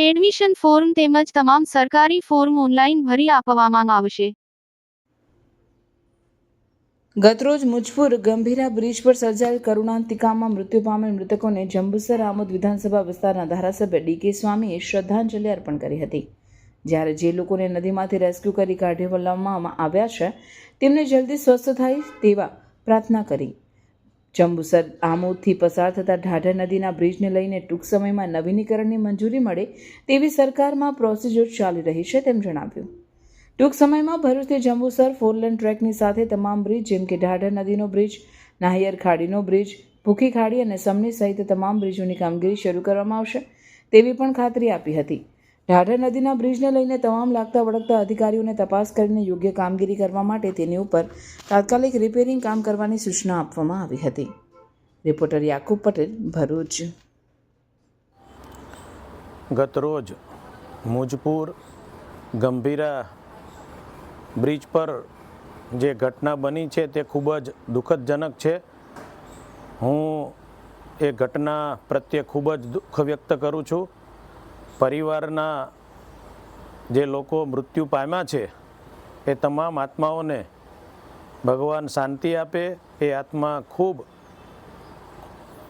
Admission form તેમજ તમામ સરકારી ફોર્મ ઓનલાઈન ભરી આપવામાં આવશે. ગતરોજ મુજપુર ગંભીરા બ્રિજ પર સર્જાયેલ કરુણાંતિકામાં મૃત્યુ પામેલ મૃતકોને જંબુસર આમોદ વિધાનસભા વિસ્તારના ધારાસભ્ય ડીકે સ્વામીએ શ્રદ્ધાંજલિ અર્પણ કરી હતી. જ્યારે જે લોકોને નદીમાંથી રેસ્ક્યુ કરી કાઢી વલાવવામાં આવ્યા છે, તેમને જલ્દી સ્વસ્થ થાય તેવા પ્રાર્થના કરી જંબુસર આમોદથી પસાર થતા ઢાઢર નદીના બ્રિજને લઈને ટૂંક સમયમાં નવીનીકરણની મંજૂરી મળે તેવી સરકારમાં પ્રોસિજર ચાલી રહી છે તેમ જણાવ્યું. ટૂંક સમયમાં ભરૂચથી જંબુસર, ફોરલેન ટ્રેકની સાથે તમામ બ્રિજ, જેમ કે ઢાઢર નદીનો બ્રિજ, નાહિયર ખાડીનો બ્રિજ, ભૂખી ખાડી અને સમની સહિત તમામ બ્રિજોની કામગીરી શરૂ કરવામાં આવશે તેવી પણ ખાતરી આપી હતી. ઢાઢર નદીના બ્રિજને લઈને તમામ લાગતા વળગતા અધિકારીઓને તપાસ કરીને યોગ્ય કામગીરી કરવા માટે તેની ઉપર તાત્કાલિક રિપેરિંગ કામ કરવાની સૂચના આપવામાં આવી હતી. રિપોર્ટર યાકુબ પટેલ, ભરૂચ. ગતરોજ મુજપુર ગંભીરા બ્રિજ પર જે ઘટના બની છે તે ખૂબ જ દુઃખદજનક છે. હું એ ઘટના પ્રત્યે ખૂબ જ દુઃખ વ્યક્ત કરું છું. પરિવારના જે લોકો મૃત્યુ પામ્યા છે, એ તમામ આત્માઓને ભગવાન શાંતિ આપે, એ આત્મા ખૂબ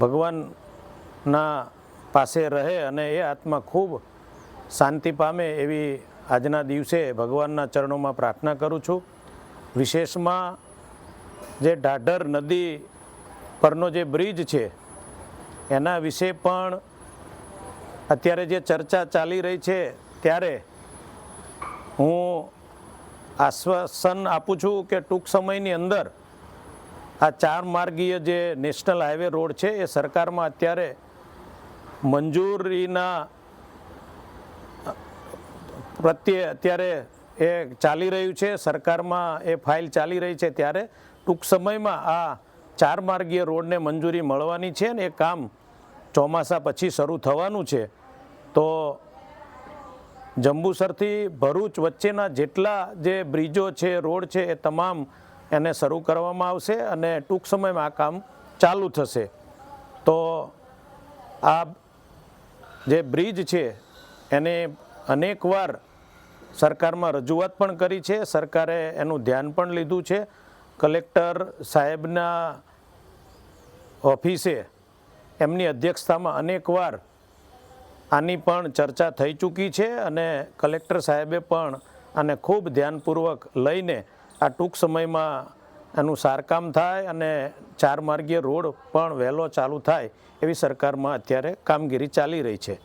ભગવાનના પાસે રહે અને એ આત્મા ખૂબ શાંતિ પામે એવી આજના દિવસે ભગવાનના ચરણોમાં પ્રાર્થના કરું છું. વિશેષમાં જે ઢાઢર નદી પરનો જે બ્રિજ છે, એના વિશે પણ અત્યારે જે ચર્ચા ચાલી રહી છે ત્યારે હું આશ્વાસન આપું છું કે ટૂંક સમયની અંદર આ ચાર માર્ગીય જે નેશનલ હાઈવે રોડ છે એ સરકારમાં અત્યારે મંજૂરીના પ્રત્યે અત્યારે એ ચાલી રહ્યું છે, સરકારમાં એ ફાઇલ ચાલી રહી છે ત્યારે ટૂંક સમયમાં આ ચાર માર્ગીય રોડને મંજૂરી મળવાની છે ને એ કામ ચોમાસા પછી શરૂ થવાનું છે. તો જંબુસરથી ભરૂચ વચ્ચેના જેટલા જે બ્રિજો છે, રોડ છે, એ તમામ એને શરૂ કરવામાં આવશે અને ટૂંક સમયમાં આ કામ ચાલુ થશે. તો આ જે બ્રિજ છે, એને અનેકવાર સરકારમાં રજૂઆત પણ કરી છે. સરકારે એનું ધ્યાન પણ લીધું છે. કલેક્ટર સાહેબના ઓફિસે એમની અધ્યક્ષતામાં અનેકવાર આની પણ ચર્ચા થઈ ચૂકી છે અને કલેક્ટર સાહેબે પણ આને ખૂબ ધ્યાનપૂર્વક લઈને આ ટૂંક સમયમાં એનું સારકામ થાય અને ચાર માર્ગીય રોડ પણ વહેલો ચાલુ થાય એવી સરકારમાં અત્યારે કામગીરી ચાલી રહી છે.